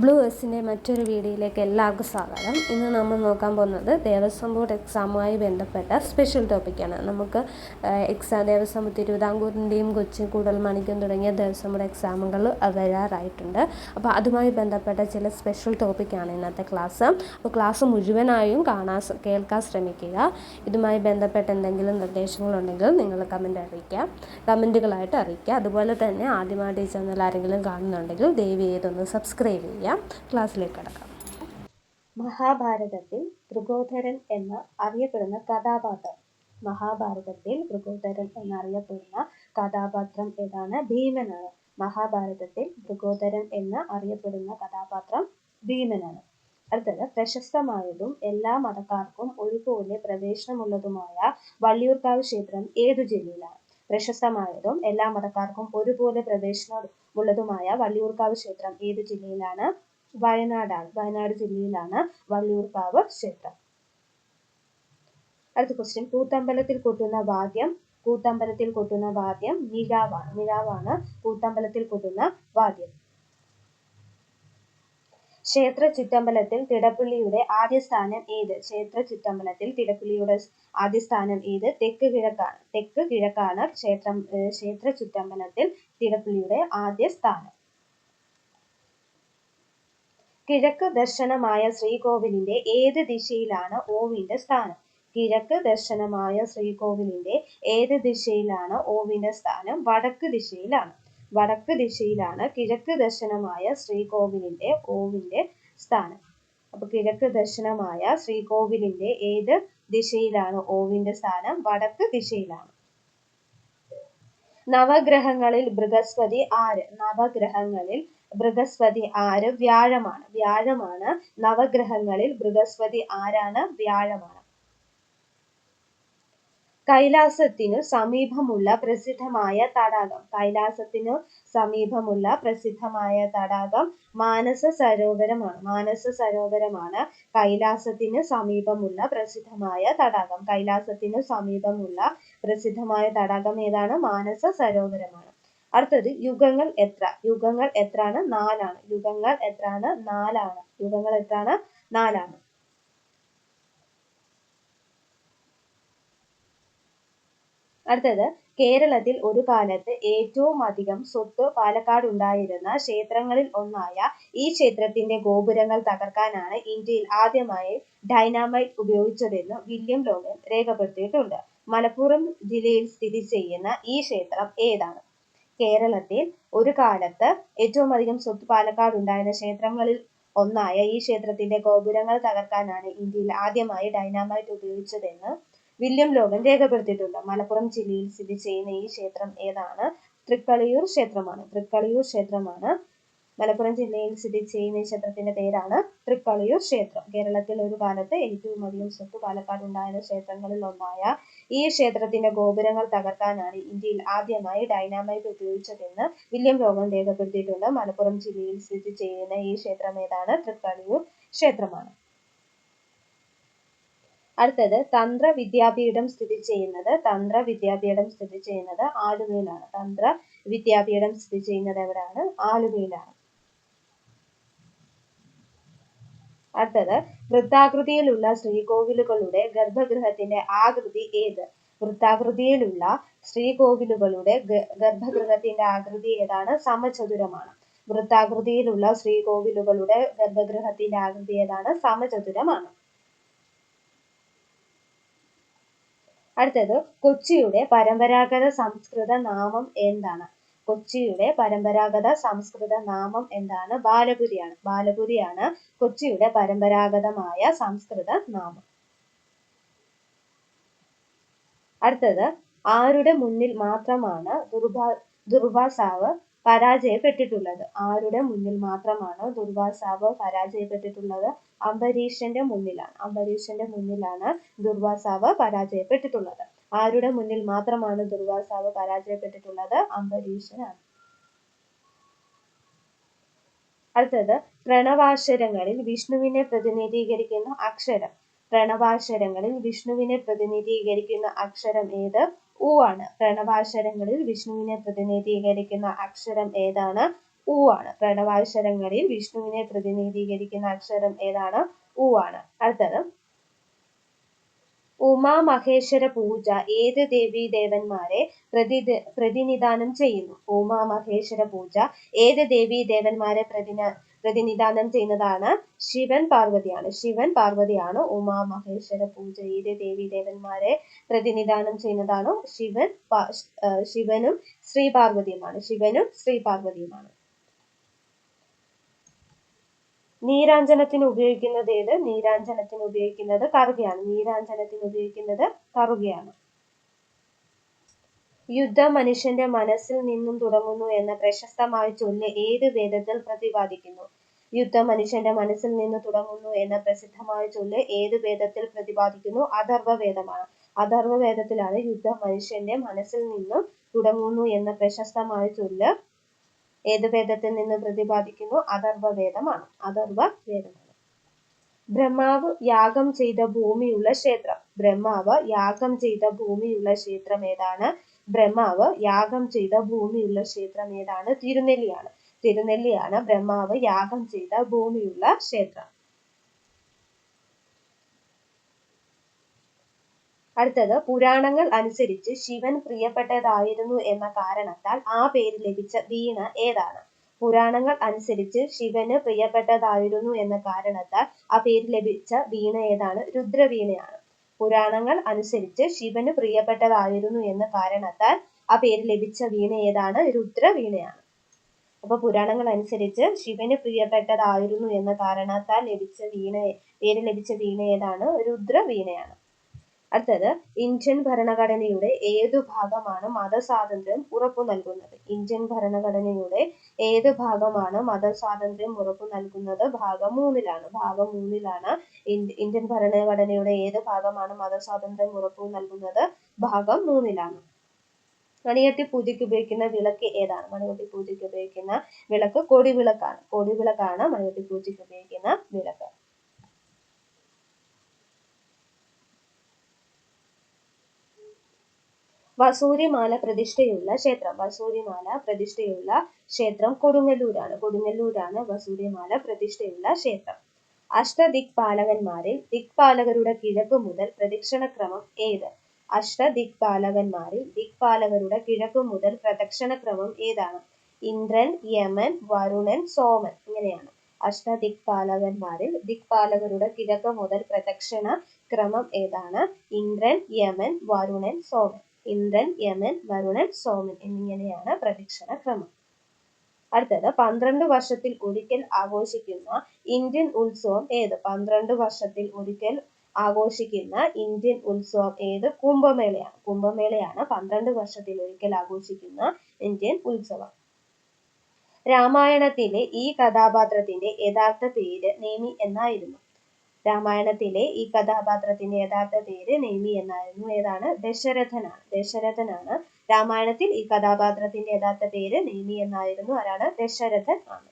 Blue എസിന്റെ മറ്റൊരു വീഡിയോയിലേക്ക് എല്ലാവർക്കും സ്വാഗതം. ഇന്ന് നമ്മൾ നോക്കാൻ പോകുന്നത് ദേവസ്വം ബോർഡ് എക്സാമുമായി ബന്ധപ്പെട്ട സ്പെഷ്യൽ ടോപ്പിക്കാണ് നമുക്ക് എക്സാം ദേവസ്വം തിരുവിതാംകൂറിന്റെയും കൊച്ചി കൂടൽമാണിക്യം തുടങ്ങിയ ദേവസ്വം ബോർഡ് എക്സാമുകൾ വരാറായിട്ടുണ്ട്. അപ്പോൾ അതുമായി ബന്ധപ്പെട്ട ചില സ്പെഷ്യൽ ടോപ്പിക്കാണ് ഇന്നത്തെ ക്ലാസ് അപ്പോൾ ക്ലാസ് മുഴുവനായും കാണാൻ കേൾക്കാൻ ശ്രമിക്കുക. ഇതുമായി ബന്ധപ്പെട്ട എന്തെങ്കിലും നിർദ്ദേശങ്ങളുണ്ടെങ്കിൽ നിങ്ങൾ കമന്റ് അറിയിക്കുക. കമന്റുകളായിട്ട് അറിയിക്കുക. അതുപോലെ തന്നെ ആദ്യമായിട്ട് ഈ ചാനൽ ആരെങ്കിലും കാണുന്നുണ്ടെങ്കിൽ ദയവ് ചെയ്തൊന്ന് സബ്സ്ക്രൈബ് ചെയ്യുക. ക്ലാസ്സിലേക്ക് കടക്കാം. മഹാഭാരതത്തിൽ തൃഗോധരൻ എന്ന് അറിയപ്പെടുന്ന കഥാപാത്രം. മഹാഭാരതത്തിൽ തൃഗോധരൻ എന്നറിയപ്പെടുന്ന കഥാപാത്രം ഏതാണ്? ഭീമനാണ്. മഹാഭാരതത്തിൽ തൃഗോധരൻ എന്ന് അറിയപ്പെടുന്ന കഥാപാത്രം ഭീമനാണ്. അടുത്തത് പ്രശസ്തമായതും എല്ലാ മതക്കാർക്കും ഒരുപോലെ പ്രവേശനമുള്ളതുമായ വള്ളിയൂർക്കാവ് ക്ഷേത്രം ഏതു ജില്ലയിലാണ്? പ്രശസ്തമായതും എല്ലാ മതക്കാർക്കും ഒരുപോലെ പ്രവേശനമുള്ളതുമായ വള്ളിയൂർക്കാവ് ക്ഷേത്രം ഏത് ജില്ലയിലാണ്? വയനാടാണ്. വയനാട് ജില്ലയിലാണ് വള്ളിയൂർക്കാവ് ക്ഷേത്രം. അടുത്ത ക്വസ്റ്റ്യൻ കൂത്തമ്പലത്തിൽ കൊട്ടുന്ന വാദ്യം കൂത്തമ്പലത്തിൽ കൊട്ടുന്ന വാദ്യം നിലാവാണ്. നിലാവാണ് കൂത്തമ്പലത്തിൽ കൊട്ടുന്ന വാദ്യം. ക്ഷേത്ര ചുറ്റമ്പലത്തിൽ തിടപ്പള്ളിയുടെ ആദ്യ സ്ഥാനം ഏത്? ക്ഷേത്ര ചുറ്റമ്പലത്തിൽ തിടപ്പള്ളിയുടെ ആദ്യ സ്ഥാനം ഏത്? തെക്ക് കിഴക്കാണ് തെക്ക് കിഴക്കാണ് ക്ഷേത്രം ക്ഷേത്ര ചുറ്റമ്പലത്തിൽ തിടപ്പള്ളിയുടെ ആദ്യ സ്ഥാനം. കിഴക്ക് ദർശനമായ ശ്രീകോവിലിന്റെ ഏത് ദിശയിലാണ് ഓവിന്റെ സ്ഥാനം? കിഴക്ക് ദർശനമായ ശ്രീകോവിലിന്റെ ഏത് ദിശയിലാണ് ഓവിന്റെ സ്ഥാനം? വടക്ക് ദിശയിലാണ്. വടക്ക് ദിശയിലാണ് കിഴക്ക് ദർശനമായ ശ്രീകോവിലിന്റെ ഓവിന്റെ സ്ഥാനം. അപ്പൊ കിഴക്ക് ദർശനമായ ശ്രീകോവിലിന്റെ ഏത് ദിശയിലാണ് ഓവിന്റെ സ്ഥാനം? വടക്ക് ദിശയിലാണ്. നവഗ്രഹങ്ങളിൽ ബൃഹസ്പതി ആര്? നവഗ്രഹങ്ങളിൽ ബൃഹസ്പതി ആര്? വ്യാഴമാണ്. വ്യാഴമാണ് നവഗ്രഹങ്ങളിൽ ബൃഹസ്പതി ആരാണ്? വ്യാഴമാണ്. കൈലാസത്തിനു സമീപമുള്ള പ്രസിദ്ധമായ തടാകം. കൈലാസത്തിനു സമീപമുള്ള പ്രസിദ്ധമായ തടാകം മാനസ സരോവരമാണ്. മാനസ സരോവരമാണ് കൈലാസത്തിന് സമീപമുള്ള പ്രസിദ്ധമായ തടാകം. കൈലാസത്തിന് സമീപമുള്ള പ്രസിദ്ധമായ തടാകം ഏതാണ്? മാനസ സരോവരമാണ്. അടുത്തത് യുഗങ്ങൾ എത്ര? യുഗങ്ങൾ എത്രാണ്? നാലാണ്. യുഗങ്ങൾ എത്രാണ്? നാലാണ്. യുഗങ്ങൾ എത്രാണ്? നാലാണ്. അടുത്തത് കേരളത്തിൽ ഒരു കാലത്ത് ഏറ്റവും അധികം സ്വത്ത് പാലക്കാട് ഉണ്ടായിരുന്ന ക്ഷേത്രങ്ങളിൽ ഒന്നായ ഈ ക്ഷേത്രത്തിന്റെ ഗോപുരങ്ങൾ തകർക്കാനാണ് ഇന്ത്യയിൽ ആദ്യമായി ഡൈനാമൈറ്റ് ഉപയോഗിച്ചതെന്ന് വില്യം ലോഗൻ രേഖപ്പെടുത്തിയിട്ടുണ്ട്. മലപ്പുറം ജില്ലയിൽ സ്ഥിതി ചെയ്യുന്ന ഈ ക്ഷേത്രം ഏതാണ്? കേരളത്തിൽ ഒരു കാലത്ത് ഏറ്റവും അധികം സ്വത്ത് പാലക്കാട് ഉണ്ടായിരുന്ന ക്ഷേത്രങ്ങളിൽ ഒന്നായ ഈ ക്ഷേത്രത്തിന്റെ ഗോപുരങ്ങൾ തകർക്കാനാണ് ഇന്ത്യയിൽ ആദ്യമായി ഡൈനാമൈറ്റ് ഉപയോഗിച്ചതെന്ന് വില്യം ലോഗൻ രേഖപ്പെടുത്തിയിട്ടുണ്ട്. മലപ്പുറം ജില്ലയിൽ സ്ഥിതി ചെയ്യുന്ന ഈ ക്ഷേത്രം ഏതാണ്? തൃക്കളിയൂർ ക്ഷേത്രമാണ്. തൃക്കളിയൂർ ക്ഷേത്രമാണ്. മലപ്പുറം ജില്ലയിൽ സ്ഥിതി ചെയ്യുന്ന ഈ ക്ഷേത്രത്തിന്റെ പേരാണ് തൃക്കളിയൂർ ക്ഷേത്രം. കേരളത്തിൽ ഒരു കാലത്ത് ഏറ്റവും അധികം സ്വത്ത് പാലക്കാട് ഉണ്ടായിരുന്ന ക്ഷേത്രങ്ങളിൽ ഒന്നായ ഈ ക്ഷേത്രത്തിന്റെ ഗോപുരങ്ങൾ തകർക്കാനാണ് ഇന്ത്യയിൽ ആദ്യമായി ഡൈനാമൈറ്റ് ഉപയോഗിച്ചതെന്ന് വില്യം ലോഗൻ രേഖപ്പെടുത്തിയിട്ടുണ്ട്. മലപ്പുറം ജില്ലയിൽ സ്ഥിതി ചെയ്യുന്ന ഈ ക്ഷേത്രം ഏതാണ്? തൃക്കളിയൂർ ക്ഷേത്രമാണ്. അടുത്തത് തന്ത്ര വിദ്യാപീഠം സ്ഥിതി ചെയ്യുന്നത് തന്ത്ര വിദ്യാപീഠം സ്ഥിതി ചെയ്യുന്നത് ആലുവയിലാണ്. തന്ത്ര വിദ്യാപീഠം സ്ഥിതി ചെയ്യുന്നത് എവിടെയാണ്? ആലുവയിലാണ്. അടുത്തത് വൃത്താകൃതിയിലുള്ള ശ്രീകോവിലുകളുടെ ഗർഭഗൃഹത്തിന്റെ ആകൃതി ഏത്? വൃത്താകൃതിയിലുള്ള ശ്രീകോവിലുകളുടെ ഗർഭഗൃഹത്തിന്റെ ആകൃതി ഏതാണ്? സമചതുരമാണ്. വൃത്താകൃതിയിലുള്ള ശ്രീകോവിലുകളുടെ ഗർഭഗൃഹത്തിന്റെ ആകൃതി ഏതാണ്? സമചതുരമാണ്. അടുത്തത് കൊച്ചിയുടെ പരമ്പരാഗത സംസ്കൃത നാമം എന്താണ്? കൊച്ചിയുടെ പരമ്പരാഗത സംസ്കൃത നാമം എന്താണ്? ബാലപുരിയാണ്. ബാലപുരിയാണ് കൊച്ചിയുടെ പരമ്പരാഗതമായ സംസ്കൃത നാമം. അടുത്തത് ആരുടെ മുന്നിൽ മാത്രമാണ് ദുർഭാ ദുർവാസാവ് പരാജയപ്പെട്ടിട്ടുള്ളത്. ആരുടെ മുന്നിൽ മാത്രമാണ് ദുർവാസാവ് പരാജയപ്പെട്ടിട്ടുള്ളത്? അംബരീഷന്റെ മുന്നിലാണ്. അംബരീഷന്റെ മുന്നിലാണ് ദുർവാസാവ് പരാജയപ്പെട്ടിട്ടുള്ളത്. ആരുടെ മുന്നിൽ മാത്രമാണ് ദുർവാസാവ് പരാജയപ്പെട്ടിട്ടുള്ളത്? അംബരീഷനാണ്. അടുത്തത്. പ്രണവാക്ഷരങ്ങളിൽ വിഷ്ണുവിനെ പ്രതിനിധീകരിക്കുന്ന അക്ഷരം. പ്രണവാക്ഷരങ്ങളിൽ വിഷ്ണുവിനെ പ്രതിനിധീകരിക്കുന്ന അക്ഷരം ഏത്? ഉ ആണ്. പ്രണവാക്ഷരങ്ങളിൽ വിഷ്ണുവിനെ പ്രതിനിധീകരിക്കുന്ന അക്ഷരം ഏതാണ്? ഉ ആണ്. പ്രണവാക്ഷരങ്ങളിൽ വിഷ്ണുവിനെ പ്രതിനിധീകരിക്കുന്ന അക്ഷരം ഏതാണ്? ഉ ആണ്. അടുത്തത്. ഉമാ ഉമാമഹേശ്വര പൂജ ഏത് ദേവീ ദേവന്മാരെ പ്രതി പ്രതിനിധാനം ചെയ്യുന്നു? ഉമാ ഉമാമഹേശ്വര പൂജ ഏത് ദേവീ ദേവന്മാരെ പ്രതിന പ്രതിനിധാനം ചെയ്യുന്നതാണ് ശിവൻ പാർവതിയാണ്. ശിവൻ പാർവതിയാണ് ഉമാമഹേശ്വര പൂജ പൂജയിലെ ദേവി ദേവന്മാരെ പ്രതിനിധാനം ചെയ്യുന്നതാണ് ശിവൻ ശിവനും ശ്രീ പാർവതിയുമാണ്. ശിവനും ശ്രീ പാർവതിയുമാണ്. നീരാഞ്ജനത്തിന് ഉപയോഗിക്കുന്നത് ഏത്? നീരാഞ്ജനത്തിന് ഉപയോഗിക്കുന്നത് കറുകയാണ്. നീരാഞ്ജനത്തിന് ഉപയോഗിക്കുന്നത് കറുകയാണ്. യുദ്ധം മനുഷ്യന്റെ മനസ്സിൽ നിന്നും തുടങ്ങുന്നു എന്ന പ്രശസ്തമായ ചൊല്ല് ഏത് വേദത്തിൽ പ്രതിപാദിക്കുന്നു? യുദ്ധം മനുഷ്യന്റെ മനസ്സിൽ നിന്ന് തുടങ്ങുന്നു എന്ന പ്രസിദ്ധമായ ചൊല്ല് ഏത് വേദത്തിൽ പ്രതിപാദിക്കുന്നു? അഥർവ വേദമാണ് അഥർവ വേദത്തിലാണ് യുദ്ധം മനുഷ്യന്റെ മനസ്സിൽ നിന്നും തുടങ്ങുന്നു എന്ന പ്രശസ്തമായ ചൊല്ല് ഏത് വേദത്തിൽ നിന്ന് പ്രതിപാദിക്കുന്നു? അഥർവ വേദമാണ് അഥർവ വേദമാണ് ബ്രഹ്മാവ് യാഗം ചെയ്ത ഭൂമിയുള്ള ക്ഷേത്രം. ബ്രഹ്മാവ് യാഗം ചെയ്ത ഭൂമിയുള്ള ക്ഷേത്രം ഏതാണ്? ബ്രഹ്മാവ് യാഗം ചെയ്ത ഭൂമിയുള്ള ക്ഷേത്രം ഏതാണ്? തിരുനെല്ലിയാണ്. തിരുനെല്ലിയാണ് ബ്രഹ്മാവ് യാഗം ചെയ്ത ഭൂമിയുള്ള ക്ഷേത്രം. അടുത്തത് പുരാണങ്ങൾ അനുസരിച്ച് ശിവൻ പ്രിയപ്പെട്ടതായിരുന്നു എന്ന കാരണത്താൽ ആ പേര് ലഭിച്ച വീണ ഏതാണ്? പുരാണങ്ങൾ അനുസരിച്ച് ശിവന് പ്രിയപ്പെട്ടതായിരുന്നു എന്ന കാരണത്താൽ ആ പേര് ലഭിച്ച വീണ ഏതാണ്? രുദ്രവീണയാണ്. പുരാണങ്ങൾ അനുസരിച്ച് ശിവന് പ്രിയപ്പെട്ടതായിരുന്നു എന്ന കാരണത്താൽ ആ പേര് ലഭിച്ച വീണ ഏതാണ്? രുദ്രവീണയാണ് അപ്പൊ പുരാണങ്ങൾ അനുസരിച്ച് ശിവന് പ്രിയപ്പെട്ടതായിരുന്നു എന്ന കാരണത്താൽ ലഭിച്ച വീണ പേര് ലഭിച്ച വീണ ഏതാണ്? രുദ്രവീണയാണ് അടുത്തത് ഇന്ത്യൻ ഭരണഘടനയുടെ ഏതു ഭാഗമാണ് മതസ്വാതന്ത്ര്യം ഉറപ്പു നൽകുന്നത്? ഇന്ത്യൻ ഭരണഘടനയുടെ ഏത് ഭാഗമാണ് മതസ്വാതന്ത്ര്യം ഉറപ്പു നൽകുന്നത്? ഭാഗം മൂന്നിലാണ്. ഭാഗം മൂന്നിലാണ് ഇന്ത്യ- ഇന്ത്യൻ ഭരണഘടനയുടെ ഏത് ഭാഗമാണ് മതസ്വാതന്ത്ര്യം ഉറപ്പു നൽകുന്നത്? ഭാഗം മൂന്നിലാണ്. മണികെട്ടി പൂജയ്ക്ക് ഉപയോഗിക്കുന്ന വിളക്ക് ഏതാണ്? മണികെട്ടി പൂജയ്ക്ക് ഉപയോഗിക്കുന്ന വിളക്ക് കൊടിവിളക്കാണ്. കൊടിവിളക്കാണ് മണികെട്ടി പൂജയ്ക്ക് ഉപയോഗിക്കുന്ന വിളക്ക്. വസൂരിമാല പ്രതിഷ്ഠയുള്ള ക്ഷേത്രം. വസൂരിമാല പ്രതിഷ്ഠയുള്ള ക്ഷേത്രം കൊടുങ്ങല്ലൂരാണ്. കൊടുങ്ങല്ലൂരാണ് വസൂരിമാല പ്രതിഷ്ഠയുള്ള ക്ഷേത്രം. അഷ്ടദിക്പാലകന്മാരിൽ ദിക്പാലകരുടെ കിഴക്ക് മുതൽ പ്രദക്ഷിണക്രമം ഏത്? അഷ്ടദിക്പാലകന്മാരിൽ ദിക്പാലകരുടെ കിഴക്ക് മുതൽ പ്രദക്ഷിണക്രമം ഏതാണ്? ഇന്ദ്രൻ യമൻ വരുണൻ സോമൻ ഇങ്ങനെയാണ്. അഷ്ടദിക്പാലകന്മാരിൽ ദിക്പാലകരുടെ കിഴക്ക് മുതൽ പ്രദക്ഷിണ ക്രമം ഏതാണ്? ഇന്ദ്രൻ യമൻ വരുണൻ സോമൻ. ഇന്ദ്രൻ യമൻ വരുണൻ സോമൻ എന്നിങ്ങനെയാണ് പ്രദക്ഷിണ ക്രമം അടുത്തത് പന്ത്രണ്ട് വർഷത്തിൽ ഒരിക്കൽ ആഘോഷിക്കുന്ന ഇന്ത്യൻ ഉത്സവം ഏത്? പന്ത്രണ്ട് വർഷത്തിൽ ഒരിക്കൽ ആഘോഷിക്കുന്ന ഇന്ത്യൻ ഉത്സവം ഏത്? കുംഭമേളയാണ്. കുംഭമേളയാണ് പന്ത്രണ്ട് വർഷത്തിൽ ഒരിക്കൽ ആഘോഷിക്കുന്ന ഇന്ത്യൻ ഉത്സവം. രാമായണത്തിലെ ഈ കഥാപാത്രത്തിന്റെ യഥാർത്ഥ പേര് നേമി എന്നായിരുന്നു. രാമായണത്തിലെ ഈ കഥാപാത്രത്തിന്റെ യഥാർത്ഥ പേര് നേമി എന്നായിരുന്നു. ഏതാണ്? ദശരഥനാണ്. ദശരഥനാണ് രാമായണത്തിൽ ഈ കഥാപാത്രത്തിന്റെ യഥാർത്ഥ പേര് നേമി എന്നായിരുന്നു. ആരാണ്? ദശരഥൻ ആണ്.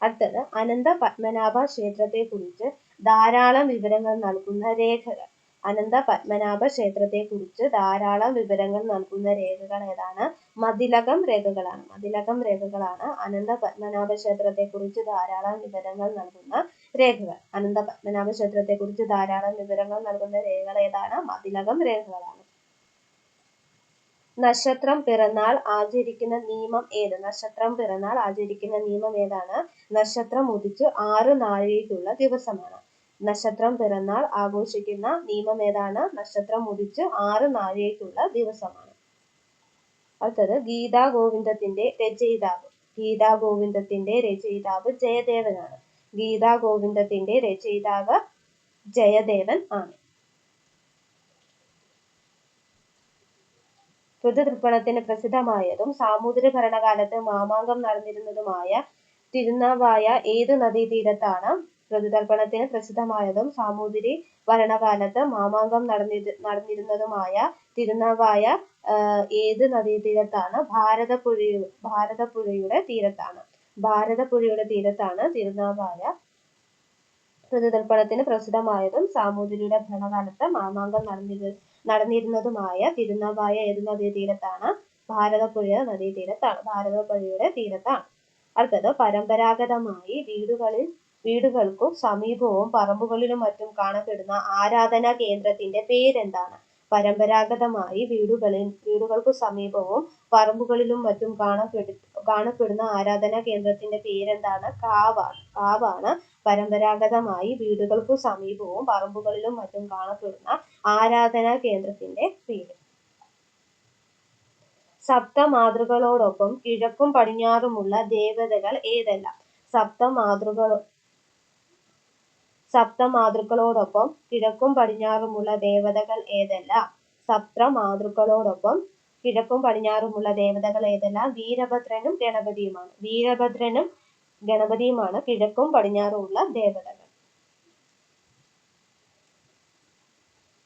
അടുത്തത് അനന്ത പത്മനാഭ ക്ഷേത്രത്തെ കുറിച്ച് ധാരാളം വിവരങ്ങൾ നൽകുന്ന രേഖകൾ. അനന്ത പത്മനാഭ ക്ഷേത്രത്തെ കുറിച്ച് ധാരാളം വിവരങ്ങൾ നൽകുന്ന രേഖകൾ ഏതാണ്? മതിലകം രേഖകളാണ്. മതിലകം രേഖകളാണ് അനന്ത പത്മനാഭ ക്ഷേത്രത്തെ കുറിച്ച് ധാരാളം വിവരങ്ങൾ നൽകുന്ന രേഖകൾ. അനന്ത പത്മനാഭ ക്ഷേത്രത്തെ കുറിച്ച് ധാരാളം വിവരങ്ങൾ നൽകുന്ന രേഖകൾ ഏതാണ്? മതിലകം രേഖകളാണ്. നക്ഷത്രം പിറന്നാൾ ആചരിക്കുന്ന നിയമം ഏത്? നക്ഷത്രം പിറന്നാൾ ആചരിക്കുന്ന നിയമം ഏതാണ്? നക്ഷത്രം ഉദിച്ച് ആറ് നാഴികയ്ക്കുള്ള ദിവസമാണ്. നക്ഷത്രം പിറന്നാൾ ആഘോഷിക്കുന്ന നിയമം ഏതാണ്? നക്ഷത്രം ഉദിച്ച് ആറ് നാഴികയ്ക്കുള്ള ദിവസമാണ്. അടുത്തത് ഗീതാ ഗോവിന്ദത്തിന്റെ രചയിതാവ്. ഗീതാ ഗോവിന്ദത്തിന്റെ രചയിതാവ് ജയദേവനാണ്. ഗീതാ ഗോവിന്ദത്തിന്റെ രചയിതാവ് ജയദേവൻ ആണ്. ഋതുതൃപ്പണത്തിന് പ്രസിദ്ധമായതും സാമൂതിരി ഭരണകാലത്ത് മാമാങ്കം നടന്നിരുന്നതുമായ തിരുനാവായ ഏത് നദീതീരത്താണ് ഋതുതർപ്പണത്തിന് പ്രസിദ്ധമായതും സാമൂതിരി ഭരണകാലത്ത് മാമാങ്കം നടന്നിരു നടന്നിരുന്നതുമായ തിരുനാവായ ഏത് നദീതീരത്താണ് ഭാരതപ്പുഴ ഭാരതപ്പുഴയുടെ തീരത്താണ്. ഭാരതപ്പുഴയുടെ തീരത്താണ് തിരുനാവായ പ്രതിതർപ്പണത്തിന് പ്രസിദ്ധമായതും സാമൂതിരിയുടെ ഭരണകാലത്ത് മാമാങ്കം നടന്നിരു നടന്നിരുന്നതുമായ തിരുനാവായ ഏത് നദീതീരത്താണ്? ഭാരതപ്പുഴ നദീതീരത്താണ്. ഭാരതപ്പുഴയുടെ തീരത്താണ്. അടുത്തത് പരമ്പരാഗതമായി വീടുകളിൽ വീടുകൾക്കും സമീപവും പറമ്പുകളിലും മറ്റും കാണപ്പെടുന്ന ആരാധനാ കേന്ദ്രത്തിന്റെ പേരെന്താണ്? പരമ്പരാഗതമായി വീടുകളിൽ വീടുകൾക്കു സമീപവും പറമ്പുകളിലും മറ്റും കാണപ്പെടു കാണപ്പെടുന്ന ആരാധനാ കേന്ദ്രത്തിന്റെ പേരെന്താണ്? കാവാണ് കാവാണ്. പരമ്പരാഗതമായി വീടുകൾക്കു സമീപവും പറമ്പുകളിലും മറ്റും കാണപ്പെടുന്ന ആരാധനാ കേന്ദ്രത്തിന്റെ പേര്. സപ്തമാതൃകളോടൊപ്പം കിഴക്കും പടിഞ്ഞാറുമുള്ള ദേവതകൾ ഏതെല്ലാം? സപ്തമാതൃകൾ സപ്തമാതൃക്കളോടൊപ്പം കിഴക്കും പടിഞ്ഞാറുമുള്ള ദേവതകൾ ഏതെല്ലാം? സപ്തമാതൃക്കളോടൊപ്പം കിഴക്കും പടിഞ്ഞാറുമുള്ള ദേവതകൾ ഏതെല്ലാം? വീരഭദ്രനും ഗണപതിയുമാണ്. വീരഭദ്രനും ഗണപതിയുമാണ് കിഴക്കും പടിഞ്ഞാറുമുള്ള ദേവതകൾ.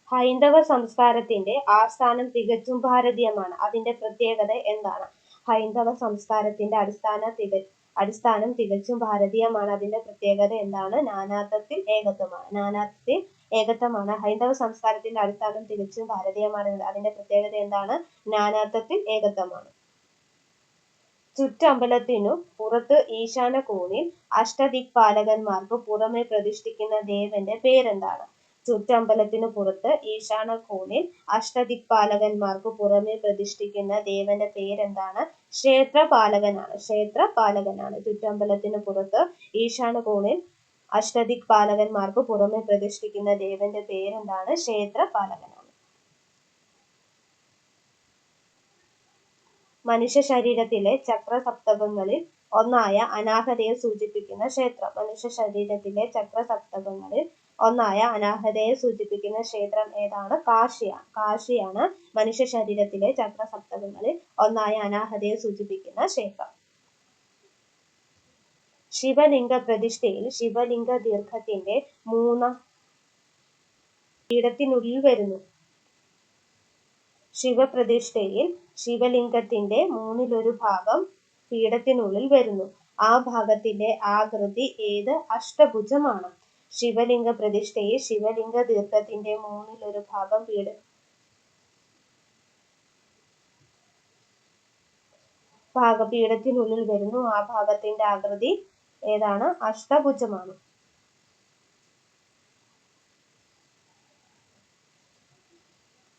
ഹൈന്ദവ സംസ്കാരത്തിന്റെ ആസ്ഥാനം തികച്ചും ഭാരതീയമാണ്. അതിന്റെ പ്രത്യേകത എന്താണ്? ഹൈന്ദവ സംസ്കാരത്തിന്റെ അടിസ്ഥാന തിക അടിസ്ഥാനം തികച്ചും ഭാരതീയമാണ്. അതിന്റെ പ്രത്യേകത എന്താണ്? നാനാത്വത്തിൽ ഏകത്വമാണ്. നാനാത്വത്തിൽ ഏകത്വമാണ്. ഹൈന്ദവ സംസ്കാരത്തിന്റെ അടിസ്ഥാനം തികച്ചും ഭാരതീയമാണ്. അതിന്റെ പ്രത്യേകത എന്താണ്? നാനാത്വത്തിൽ ഏകത്വമാണ്. ചുറ്റമ്പലത്തിനു പുറത്ത് ഈശാന കോണിൽ അഷ്ടദിക്പാലകന്മാർക്ക് പുറമെ പ്രതിഷ്ഠിക്കുന്ന ദേവന്റെ പേരെന്താണ്? ചുറ്റമ്പലത്തിനു പുറത്ത് ഈശാന കോണിൽ അഷ്ടദിക്പാലകന്മാർക്ക് പുറമെ പ്രതിഷ്ഠിക്കുന്ന ദേവന്റെ പേരെന്താണ്? ക്ഷേത്രപാലകനാണ്. ക്ഷേത്രപാലകനാണ്. ചുറ്റമ്പലത്തിനു പുറത്ത് ഈശാന കോണിൽ അഷ്ടദിക്പാലകന്മാർക്ക് പുറമെ പ്രതിഷ്ഠിക്കുന്ന ദേവന്റെ പേരെന്താണ്? ക്ഷേത്രപാലകനാണ്. മനുഷ്യ ശരീരത്തിലെ ചക്രസപ്തകങ്ങളിൽ ഒന്നായ അനാഹതയെ സൂചിപ്പിക്കുന്ന ക്ഷേത്രം. മനുഷ്യ ശരീരത്തിലെ ചക്രസപ്തകങ്ങളിൽ ഒന്നായ അനാഹതയെ സൂചിപ്പിക്കുന്ന ക്ഷേത്രം ഏതാണ്? കാശിയാണ് കാശിയാണ് മനുഷ്യ ശരീരത്തിലെ ചക്രസപ്തകങ്ങളിൽ ഒന്നായ അനാഹതയെ സൂചിപ്പിക്കുന്ന ക്ഷേത്രം. ശിവലിംഗ പ്രതിഷ്ഠയിൽ ശിവലിംഗ ദീർഘത്തിന്റെ മൂന്ന പീഠത്തിനുള്ളിൽ വരുന്നു. ശിവപ്രതിഷ്ഠയിൽ ശിവലിംഗത്തിന്റെ മൂന്നിലൊരു ഭാഗം പീഠത്തിനുള്ളിൽ വരുന്നു. ആ ഭാഗത്തിന്റെ ആകൃതി ഏത്? അഷ്ടഭുജമാണ്. ശിവലിംഗ പ്രതിഷ്ഠയിൽ ശിവലിംഗ ദീർഘത്തിന്റെ മൂന്നിലൊരു ഭാഗം പീഠ ഭാഗപീഠത്തിനുള്ളിൽ വരുന്നു. ആ ഭാഗത്തിന്റെ ആകൃതി ഏതാണ്? അഷ്ടഭുജമാണ്.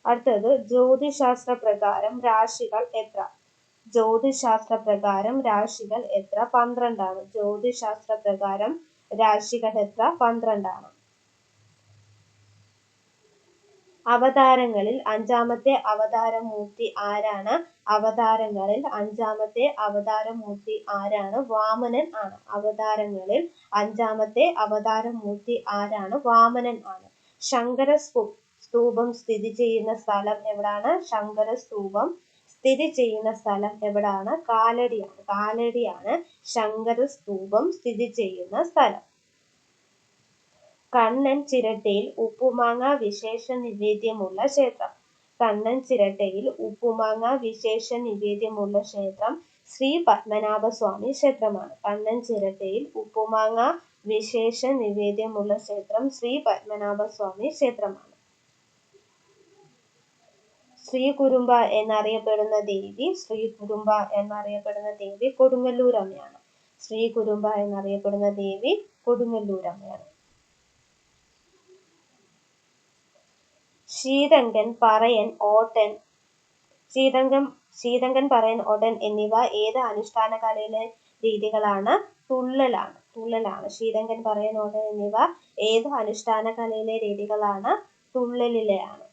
അടുത്തത് ജ്യോതിശാസ്ത്ര പ്രകാരം രാശികൾ എത്ര? ജ്യോതിശാസ്ത്ര പ്രകാരം രാശികൾ എത്ര? പന്ത്രണ്ടാണ്. ജ്യോതിശാസ്ത്ര പ്രകാരം രാശികൾ എത്ര പന്ത്രണ്ടാണ്. അവതാരങ്ങളിൽ അഞ്ചാമത്തെ അവതാരമൂർത്തി ആരാണ്? അവതാരങ്ങളിൽ അഞ്ചാമത്തെ അവതാരമൂർത്തി ആരാണ്? വാമനൻ ആണ്. അവതാരങ്ങളിൽ അഞ്ചാമത്തെ അവതാരമൂർത്തി ആരാണ്? വാമനൻ ആണ്. ശങ്കര സ്തൂപം സ്ഥിതി ചെയ്യുന്ന സ്ഥലം എവിടാണ്? ശങ്കര സ്തൂപം സ്ഥിതി ചെയ്യുന്ന സ്ഥലം എവിടാണ്? കാലടിയാണ് കാലടിയാണ് ശങ്കര സ്തൂപം സ്ഥിതി ചെയ്യുന്ന സ്ഥലം. കണ്ണൻ ചിരട്ടയിൽ ഉപ്പുമാങ്ങ വിശേഷ നിവേദ്യമുള്ള ക്ഷേത്രം. കണ്ണൻ ചിരട്ടയിൽ ഉപ്പുമാങ്ങ വിശേഷ നിവേദ്യമുള്ള ക്ഷേത്രം ശ്രീ പത്മനാഭസ്വാമി ക്ഷേത്രമാണ്. കണ്ണൻ ചിരട്ടയിൽ ഉപ്പുമാങ്ങ വിശേഷ നിവേദ്യമുള്ള ക്ഷേത്രം ശ്രീ പത്മനാഭസ്വാമി ക്ഷേത്രമാണ്. ശ്രീ കുരുമ്പ എന്നറിയപ്പെടുന്ന ദേവി ശ്രീ കുരുമ്പ എന്നറിയപ്പെടുന്ന ദേവി കൊടുങ്ങല്ലൂർ അമ്മയാണ് ശ്രീ കുരുമ്പ എന്നറിയപ്പെടുന്ന ദേവി കൊടുങ്ങല്ലൂർ അമ്മയാണ് ശീതങ്കൻ പറയൻ ഓട്ടൻ ശീതങ്കൻ ശീതങ്കൻ പറയൻ ഓട്ടൻ എന്നിവ ഏത് അനുഷ്ഠാന കലയിലെ രീതികളാണ്? തുള്ളലാണ് തുള്ളലാണ്. ശീതങ്കൻ പറയൻ ഓട്ടൻ എന്നിവ ഏത് അനുഷ്ഠാന കലയിലെ രീതികളാണ്? തുള്ളലിലെയാണ്.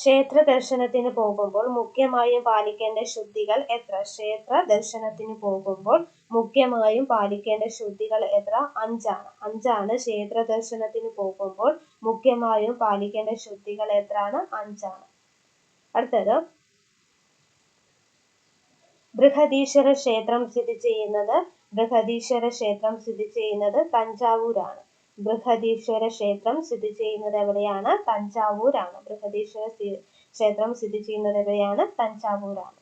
ക്ഷേത്ര ദർശനത്തിന് പോകുമ്പോൾ മുഖ്യമായും പാലിക്കേണ്ട ശുദ്ധികൾ എത്ര? ക്ഷേത്ര ദർശനത്തിന് പോകുമ്പോൾ മുഖ്യമായും പാലിക്കേണ്ട ശുദ്ധികൾ എത്ര? അഞ്ചാണ്. അഞ്ചാണ്. ക്ഷേത്ര ദർശനത്തിന് പോകുമ്പോൾ മുഖ്യമായും പാലിക്കേണ്ട ശുദ്ധികൾ എത്രയാണ് അഞ്ചാണ്. അടുത്തത്. ബൃഹദീശ്വര ക്ഷേത്രം സ്ഥിതി ചെയ്യുന്നത്? ബൃഹദീശ്വര ക്ഷേത്രം സ്ഥിതി ചെയ്യുന്നത് തഞ്ചാവൂരാണ്. ബൃഹദീശ്വര ക്ഷേത്രം സ്ഥിതി ചെയ്യുന്നത് എവിടെയാണ് തഞ്ചാവൂരാണ്. ബൃഹദീശ്വര ക്ഷേത്രം സ്ഥിതി ചെയ്യുന്നത് എവിടെയാണ് തഞ്ചാവൂരാണ്.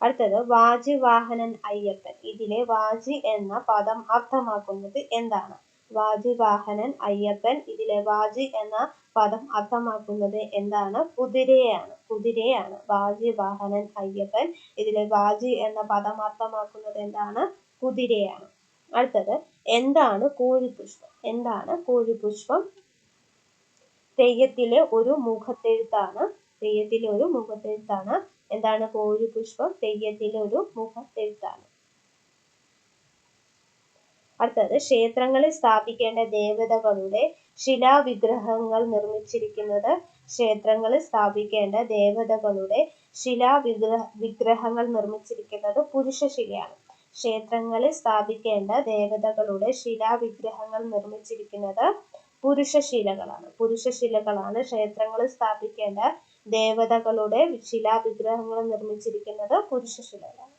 അടുത്തത് വാജി വാഹനൻ അയ്യപ്പൻ. ഇതിലെ വാജി എന്ന പദം അർത്ഥമാക്കുന്നത് എന്താണ്? വാജി വാഹനൻ അയ്യപ്പൻ ഇതിലെ വാജി എന്ന പദം അർത്ഥമാക്കുന്നത് എന്താണ്? കുതിരയാണ്. കുതിരയാണ് വാജി വാഹനൻ അയ്യപ്പൻ ഇതിലെ വാജി എന്ന പദം അർത്ഥമാക്കുന്നത് എന്താണ്? കുതിരയാണ്. അടുത്തത് എന്താണ് കോഴിപുഷ്പം? എന്താണ് കോഴിപുഷ്പം? തെയ്യത്തിലെ ഒരു മുഖത്തെഴുത്താണ്. തെയ്യത്തിലെ ഒരു മുഖത്തെഴുത്താണ്. എന്താണ് കോഴിപുഷ്പം? തെയ്യത്തിലെ ഒരു മുഖത്തെഴുത്താണ്. അടുത്തത് ക്ഷേത്രങ്ങളിൽ സ്ഥാപിക്കേണ്ട ദേവതകളുടെ ശിലാവിഗ്രഹങ്ങൾ നിർമ്മിച്ചിരിക്കുന്നത്. ക്ഷേത്രങ്ങളിൽ സ്ഥാപിക്കേണ്ട ദേവതകളുടെ ശിലാവിഗ്രഹ വിഗ്രഹങ്ങൾ നിർമ്മിച്ചിരിക്കുന്നത് പുരുഷശിലയാണ്. ക്ഷേത്രങ്ങളിൽ സ്ഥാപിക്കേണ്ട ദേവതകളുടെ ശിലാവിഗ്രഹങ്ങൾ നിർമ്മിച്ചിരിക്കുന്നത് പുരുഷശിലകളാണ്. പുരുഷശിലകളാണ് ക്ഷേത്രങ്ങളിൽ സ്ഥാപിക്കേണ്ട ദേവതകളുടെ ശിലാവിഗ്രഹങ്ങൾ നിർമ്മിച്ചിരിക്കുന്നത് പുരുഷശിലകളാണ്.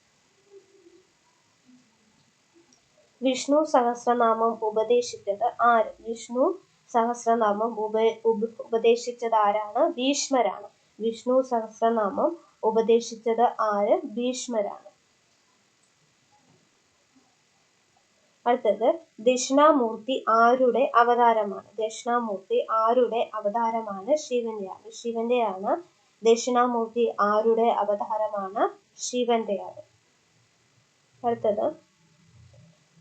വിഷ്ണു സഹസ്രനാമം ഉപദേശിച്ചത് ആര്? വിഷ്ണു സഹസ്രനാമം ഉപ ഉപ ഉപദേശിച്ചത് ആരാണ്? ഭീഷ്മരാണ്. വിഷ്ണു സഹസ്രനാമം ഉപദേശിച്ചത് ആര്? ഭീഷ്മരാണ്. അടുത്തത് ദക്ഷിണാമൂർത്തി ആരുടെ അവതാരമാണ്? ദക്ഷിണാമൂർത്തി ആരുടെ അവതാരമാണ്? ശിവന്റെയാണ്. ശിവന്റെയാണ് ദക്ഷിണാമൂർത്തി ആരുടെ അവതാരമാണ്? ശിവന്റെയാണ്. അടുത്തത്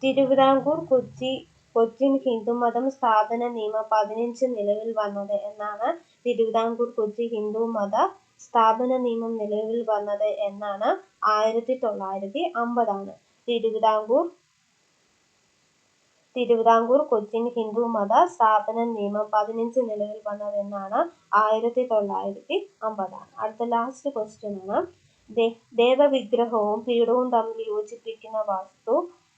തിരുവിതാംകൂർ കൊച്ചി കൊച്ചിൻ ഹിന്ദുമതം സ്ഥാപന നിയമം പതിനഞ്ച് നിലവിൽ വന്നത് എന്നാണ് തിരുവിതാംകൂർ കൊച്ചി ഹിന്ദു മത സ്ഥാപന നിയമം നിലവിൽ വന്നത് എന്നാണ് ആയിരത്തി തൊള്ളായിരത്തി അമ്പതാണ്. തിരുവിതാംകൂർ തിരുവിതാംകൂർ കൊച്ചിൻ ഹിന്ദു മത സ്ഥാപന നിയമം പതിനഞ്ച് നിലവിൽ വന്നത് എന്നാണ് ആയിരത്തി തൊള്ളായിരത്തി അമ്പതാണ്. അടുത്ത ലാസ്റ്റ് ക്വസ്റ്റ്യൻ ആണ്. ദേവവിഗ്രഹവും പീഠവും തമ്മിൽ യോജിപ്പിക്കുന്ന വസ്തു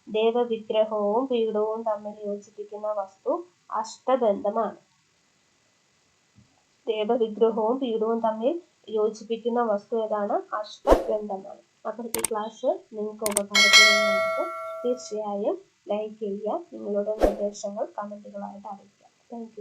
ദേവവിഗ്രഹവും പീഠവും തമ്മിൽ യോജിപ്പിക്കുന്ന വസ്തു അഷ്ടബന്ധമാണ്. ദേവവിഗ്രഹവും പീഠവും തമ്മിൽ യോജിപ്പിക്കുന്ന വസ്തു ഏതാണ്? അഷ്ടബന്ധമാണ്. അപ്പോൾ ഈ ക്ലാസ് നിങ്ങൾക്ക് ഉപകാരപ്പെടുന്നതായിട്ട് തീർച്ചയായും ലൈക്ക് ചെയ്യുക. നിങ്ങളുടെ നിർദ്ദേശങ്ങൾ കമന്റുകളായിട്ട് അറിയിക്കുക. താങ്ക്